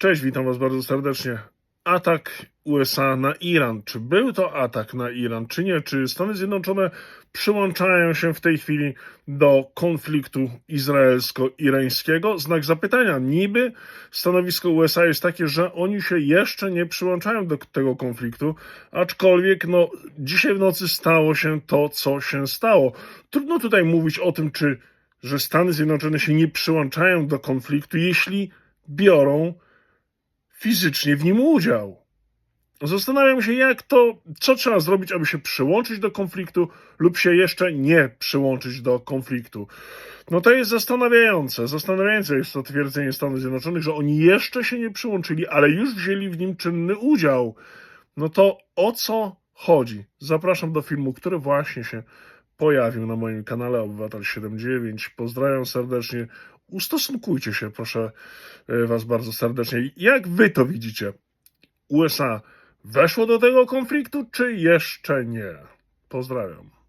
Cześć, witam Was bardzo serdecznie. Atak USA na Iran. Czy był to atak na Iran, czy nie? Czy Stany Zjednoczone przyłączają się w tej chwili do konfliktu izraelsko-irańskiego? Znak zapytania. Niby stanowisko USA jest takie, że oni się jeszcze nie przyłączają do tego konfliktu, aczkolwiek no, dzisiaj w nocy stało się to, co się stało. Trudno tutaj mówić o tym, czy że Stany Zjednoczone się nie przyłączają do konfliktu, jeśli biorą fizycznie w nim udział. Zastanawiam się, jak to, co trzeba zrobić, aby się przyłączyć do konfliktu lub się jeszcze nie przyłączyć do konfliktu. No to jest zastanawiające. Zastanawiające jest to twierdzenie Stanów Zjednoczonych, że oni jeszcze się nie przyłączyli, ale już wzięli w nim czynny udział. No to o co chodzi? Zapraszam do filmu, który właśnie się pojawił na moim kanale Obywatel 79. Pozdrawiam serdecznie. Ustosunkujcie się, proszę e, Was bardzo serdecznie. Jak Wy to widzicie? USA weszło do tego konfliktu, czy jeszcze nie? Pozdrawiam.